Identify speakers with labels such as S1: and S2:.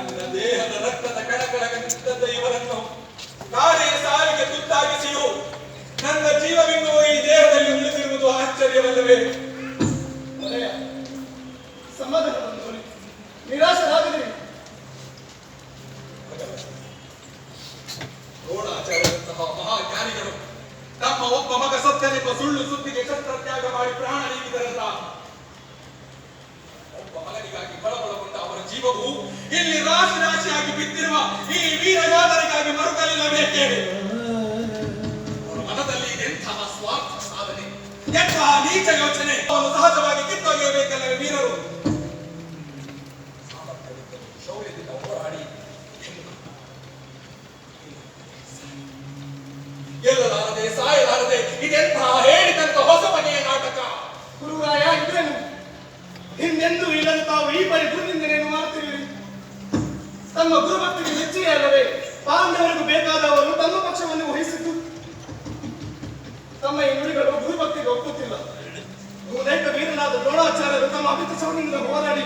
S1: ನನ್ನ ದೇಹದ ರಕ್ತದ ಕಣಕಣಗಂತಿದ್ದ ಇವರನ್ನು ನಾನೇ ಸಾವಿಗೆ ತುತ್ತಾಗಿಸಿಯು ನನ್ನ ಜೀವವಿನ್ನೂ ಈ ದೇಹದಲ್ಲಿ ಉಳಿದಿರುವುದು ಆಶ್ಚರ್ಯವಲ್ಲವೇ?
S2: ಸಮಾಧಾನ ಬಂದವನೇ ನಿರಾಶರಾಗದಿರಿ
S1: ದ್ರೋಣಾಚಾರ್ಯರಂತಹ ಮಹಾಜ್ಞಾನಿಗಳು ತಮ್ಮ ಒಬ್ಬ ಮಗ ಸತ್ತನೆಂಬ ಸುಳ್ಳು ಸುದ್ದಿಗೆ ಶಸ್ತ್ರತ್ಯಾಗ ಮಾಡಿ ಪ್ರಾಣ ನೀಡಿದರಲ್ಲ ಜೀವವು ಇಲ್ಲಿ ರಾಶಿ ರಾಶಿಯಾಗಿ ಬಿದ್ದಿರುವ ಈ ವೀರ ಯೋಧರಿಗಾಗಿ ಮರುಕಲಿಲ್ಲಬೇಕೇ ಅವರ ಮನದಲ್ಲಿ ಎಂತಹ ಸ್ವಾರ್ಥ ಸಾಧನೆ, ಎಂತಹ ನೀಚ ಯೋಚನೆ ಅವನು ಸಹಜವಾಗಿ ಕಿತ್ತೊಗೆಯಬೇಕಲ್ಲವೇ ವೀರರು. ಶೌರ್ಯದಿಂದ ಸಾಯಲಾರದೆ, ಇದೆಂತಹ ಹೇಳಿದಂತ
S2: ಹಿಂದೆಂದೂ ಇಲ್ಲದ ತಾವು ಈ ಬಾರಿ ಗುರುನಿಂದನೇನು ಮಾಡುತ್ತಿರುವಿರಿ? ತಮ್ಮ ಗುರುಭಕ್ತಿಗೆ ಮೆಚ್ಚುಗೆ ಅಲ್ಲದೆ ಪಾಂಡವರಿಗೂ ಬೇಕಾದವರು ತಮ್ಮ ಪಕ್ಷವನ್ನು ವಹಿಸಿದ್ದು. ತಮ್ಮ ಈ ನುಡಿಗಳು ಗುರುಭಕ್ತಿಗೆ ಒಪ್ಪುತ್ತಿಲ್ಲ. ಬಹುತೇಕ ವೀರನಾದ ದ್ರೋಣಾಚಾರ್ಯರು ತಮ್ಮ ಅಮಿತ ಹೋರಾಡಿ